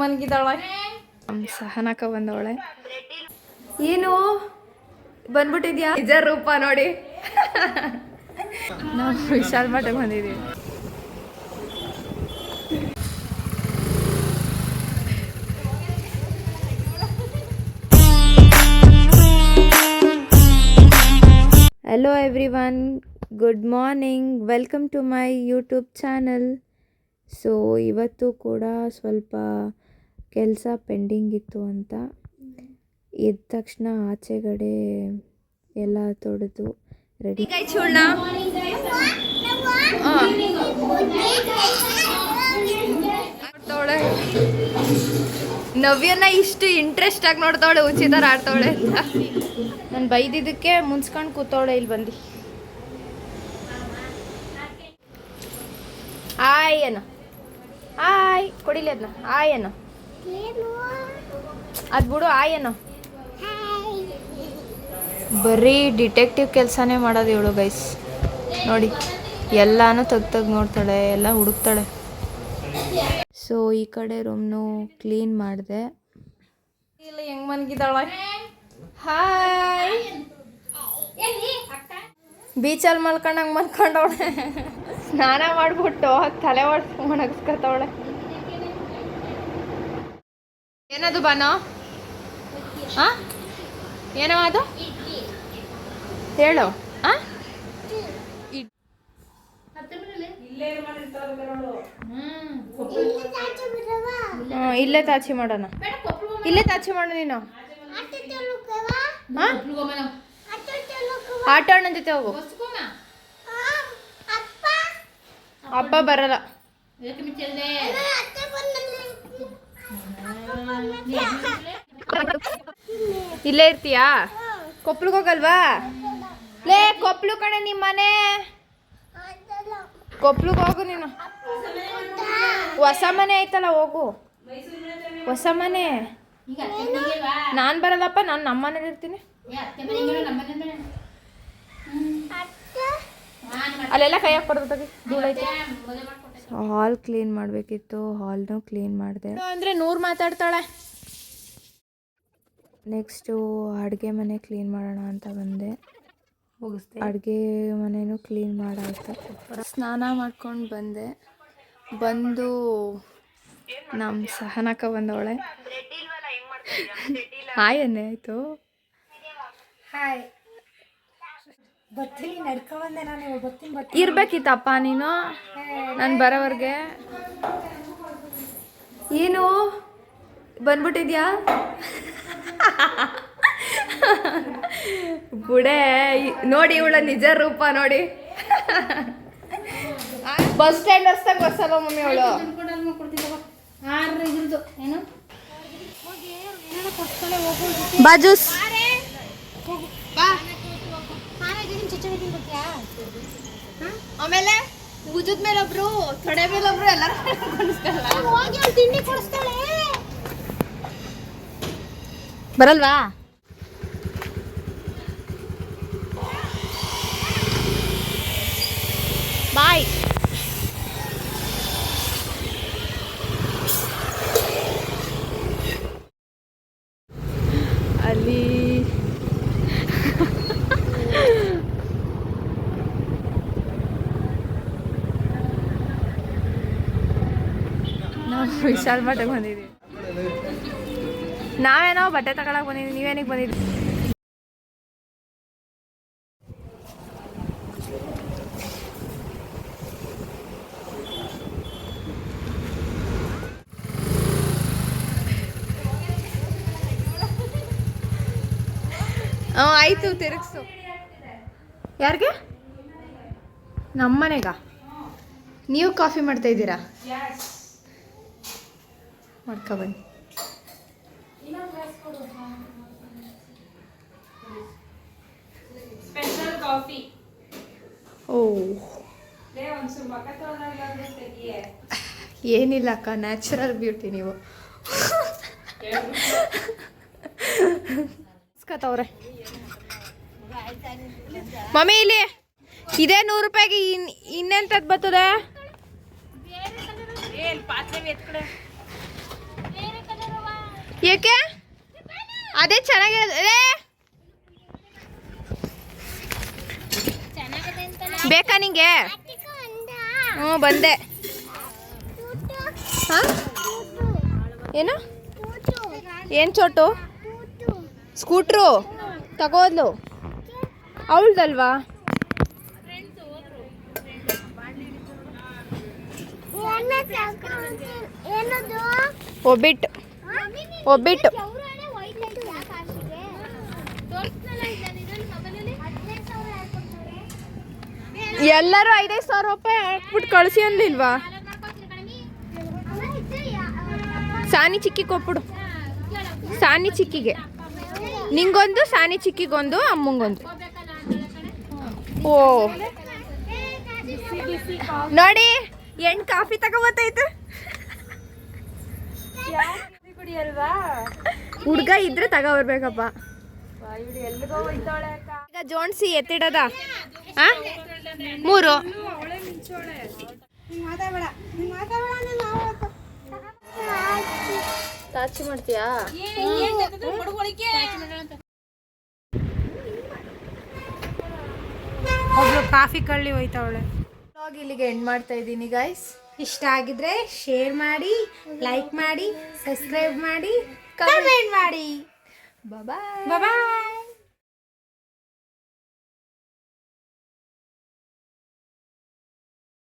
ಮನ್ಗಿದಾಳೆ ಸಹನಕ ಬಂದವಳೆ. ಏನು? ಬಂದ್ಬಿಟ್ಟಿದ್ಯಾ? ನಿಜ ರೂಪ ನೋಡಿ. ನಾವು ವಿಶಾಲ್ ಮಠಕ್ಕೆ ಬಂದಿದ್ದೀವಿ. Hello everyone good morning welcome to my YouTube channel so ಇವತ್ತು ಕೂಡ ಸ್ವಲ್ಪ ಕೆಲಸ ಪೆಂಡಿಂಗ್ ಇತ್ತು ಅಂತ ಎದ್ದ ತಕ್ಷಣ ಆಚೆಗಡೆ ಎಲ್ಲ ತೊಡೆದು ರೆಡಿ ನವ್ಯನ ಇಷ್ಟು ಇಂಟ್ರೆಸ್ಟ್ ಆಗಿ ನೋಡ್ತಾವಳೆ, ಉಚಿತರ ಆಡ್ತಾವಳೆ ನಾನು ಬೈದಿದ್ದಕ್ಕೆ ಮುನ್ಸ್ಕೊಂಡು ಕೂತವಳೆ ಇಲ್ಲಿ ಬಂದು. ಆಯ್ ಅನ್ನ ಆಯ್ ಕೊಡಿಲಿ ಅದನ್ನ ಆಯ್ ಅನ್ನ ಅದು ಬಿಡು ಆಯ್ ಅನ್ನ ಬರೀ ಡಿಟೆಕ್ಟಿವ್ ಕೆಲಸನೇ ಮಾಡೋದು ಇವಳು ಗೈಸ್ ನೋಡಿ ಎಲ್ಲಾನು ತೆಗ್ ತೆಗ್ ನೋಡ್ತಾಳೆ ಎಲ್ಲ ಹುಡುಕ್ತಾಳೆ. ಸೊ ಈ ಕಡೆ ರೂಮ್ನು ಕ್ಲೀನ್ ಮಾಡಿದೆ. ಇಲ್ಲ ಹೆಂಗ್ ಮನ್ಗಿದಾಳೆ? ಹಾಯ್ ಬೀಚಲ್ಲಿ ಮಲ್ಕೊಂಡಂಗೆ ಮಲ್ಕೊಂಡವಳೆ. ಸ್ನಾನ ಮಾಡಿಬಿಟ್ಟು ತಲೆ ಒಡ್ಸ್ಕೊಂಡು ಒಣಗಿಸ್ಕೊತವಳೆ ಏನದು ಬಾನೋ? ಹಾ ಏನೋ ಅದು? ಹೇಳು. ಹ್ಮ್, ಇಲ್ಲೇ ತಾಚಿ ಮಾಡೋಣ. ಇಲ್ಲೇ ತಾಚಿ ಮಾಡು ನೀನು. ಆಟ ಅಣ್ಣನ ಜೊತೆ ಹೋಗು. ಅಪ್ಪ ಬರಲ್ಲ. ಇಲ್ಲೇ ಇರ್ತೀಯಾ? ಹೋಗಲ್ವಾ? ಲೇ ಕೊಪ್ಪಳು ಕಣೆ ನಿಮ್ಮ ಮನೆ ಕೊಪ್ಪಳಗ್ ಹೋಗು ನೀನು. ಹೊಸ ಮನೆ ಐತಲ್ಲ ಹೋಗು. ಹೊಸ ಮನೆ. ನಾನು ಬರಲ್ಲಪ್ಪ, ನಾನು ನಮ್ಮ ಮನೇಲಿ ಇರ್ತೀನಿ. ಅಲ್ಲೆಲ್ಲ ಕೈ ಹಾಕ್ಬಾರ್ದು ದೂರ ಧೂಳೈತೆ ಹಾಲ್ ಕ್ಲೀನ್ ಮಾಡಬೇಕಿತ್ತು ಹಾಲ್ನು ಕ್ಲೀನ್ ಮಾಡಿದೆ. ಅಂದರೆ ನೂರು ಮಾತಾಡ್ತಾಳೆ. ನೆಕ್ಸ್ಟು ಅಡುಗೆ ಮನೆ ಕ್ಲೀನ್ ಮಾಡೋಣ ಅಂತ ಬಂದೆ. ಅಡುಗೆ ಮನೆನೂ ಕ್ಲೀನ್ ಮಾಡಾಯ್ತು. ಸ್ನಾನ ಮಾಡ್ಕೊಂಡು ಬಂದೆ. ಬಂದು ನಮ್ಮ ಸಹನಕ ಬಂದವಳೆ. ಹಾಯ್ ಅನ್ನೇ ಆಯಿತು. ಹಾಯ್. ಬಂದೆ ನಾನು ಇರ್ಬೇಕಿತ್ತಪ್ಪ ನೀನು? ನಾನು ಬರೋವರೆಗೆ. ಏನು? ಬಂದ್ಬಿಟ್ಟಿದ್ಯಾ? ಬುಡೆ ನೋಡಿ ಇವಳ ನಿಜ ರೂಪ ನೋಡಿ. ಬಸ್ ಸ್ಟ್ಯಾಂಡ್ ಹಸ್ತಾಗ ಬಸ್ಸಲ್ವ ಮಮ್ಮಿ ಅವಳು? ಬಾಜೂಸ್ ಆಮೇಲೆ ಭುಜದ ಮೇಲೆ ಒಬ್ರು ತೊಡೆ ಮೇಲೆ ಒಬ್ರು ಎಲ್ಲರೂ ತಿಂಡಿ ಕೊಡಿಸ್ತಾಳೆ ಬರಲ್ವಾ? ಬಾಯ್ ಅಲ್ಲಿ ನಾವು ವಿಶಾಲ್ ಮಠಕ್ಕೆ ಬಂದಿದ್ದೀವಿ ನಾವೇನೋ ಬಟ್ಟೆ ತಗೊಳಕ್ ಬಂದಿದ್ದೀವಿ ನೀವೇನಿಗೆ ಬಂದಿದ್ದೀವಿ ಹ್ಞೂ ಆಯಿತು, ತಿರುಗಿಸು. ಯಾರಿಗೆ? ನಮ್ಮನೆಗ? ನೀವು ಕಾಫಿ ಮಾಡ್ತಾ ಇದ್ದೀರಾ? ಮಾಡ್ಕೊ ಬನ್ನಿ. ಸ್ಪೆಷಲ್ ಕಾಫಿ ಓ. ಏನಿಲ್ಲ ಅಕ್ಕ ನ್ಯಾಚುರಲ್ ಬ್ಯೂಟಿ ನೀವು. ಅವ್ರೆ ಮಮ್ಮಿ ಇಲ್ಲಿ ಇದೇ ನೂರು ರೂಪಾಯಿಗೆ ಇನ್ ಇನ್ನೆಂತದ್ ಬರ್ತದೆ? ಏನ್ ಪಾತ್ರೆ ಎತ್ಕಡೆ. ಏಕೆ? ಅದೇ ಚೆನ್ನಾಗಿರೋದು ಬೇಕಾ ನಿಂಗೆ? ಹ್ಞೂ ಬಂದೆ. ಹಾಂ? ಏನು? ಏನು ಚೋಟು? ಸ್ಕೂಟ್ರು. ತಗೋದ್ಲು. ಅವಳ್ದಲ್ವಾ? ಒಬ್ಬಿಟ್ಟು. ಒಬ್ಬಿಟ್ಟು. ಎಲ್ಲರೂ ಐದೈದು ಸಾವಿರ ರೂಪಾಯಿ ಹಾಕ್ಬಿಟ್ಟು ಕಳಿಸಿ ಅಂದಿಲ್ವಾ? ಸಾನಿ ಚಿಕ್ಕಿ ಕೊಟ್ಬಿಡು ಸಾನಿ ಚಿಕ್ಕಿಗೆ. ನಿಂಗೊಂದು ಸಾನಿ ಚಿಕ್ಕಿಗೊಂದು ಅಮ್ಮಂಗೊಂದು. ಓ. ನೋಡಿ ಎಂಟು ಕಾಫಿ ತಗೋಬತ್ತೈತೆ. ಕುಡಿಯಲ್ವಾ? ಹುಡ್ಗ ಇದ್ರೆ ತಗ ಬರ್ಬೇಕಪ್ಪ ಎಲ್ಲಿಗೋ ಹೋಯ್ತಾಳೆ ಅಕ್ಕ. ಈಗ ಜೋಣಿಸಿ ಎತ್ತಿಡದ? ಮೂರು. ತಾಚಿ ಮಾಡ್ತೀಯಾ? ಒಬ್ಳು ಕಾಫಿ ಕಳ್ಳಿ ಹೋಯ್ತಾವಳೆ. ಬ್ಲಾಗ್ ಇಲ್ಲಿಗೆ ಎಂಡ್ ಮಾಡ್ತಾ ಇದ್ದೀನಿ ಗೈಸ್ ಇಷ್ಟ ಆಗಿದ್ರೆ ಶೇರ್ ಮಾಡಿ ಲೈಕ್ ಮಾಡಿ ಸಬ್ಸ್ಕ್ರೈಬ್ ಮಾಡಿ ಕಮೆಂಟ್ ಮಾಡಿ. ಬಾಯ್ ಬಾಯ್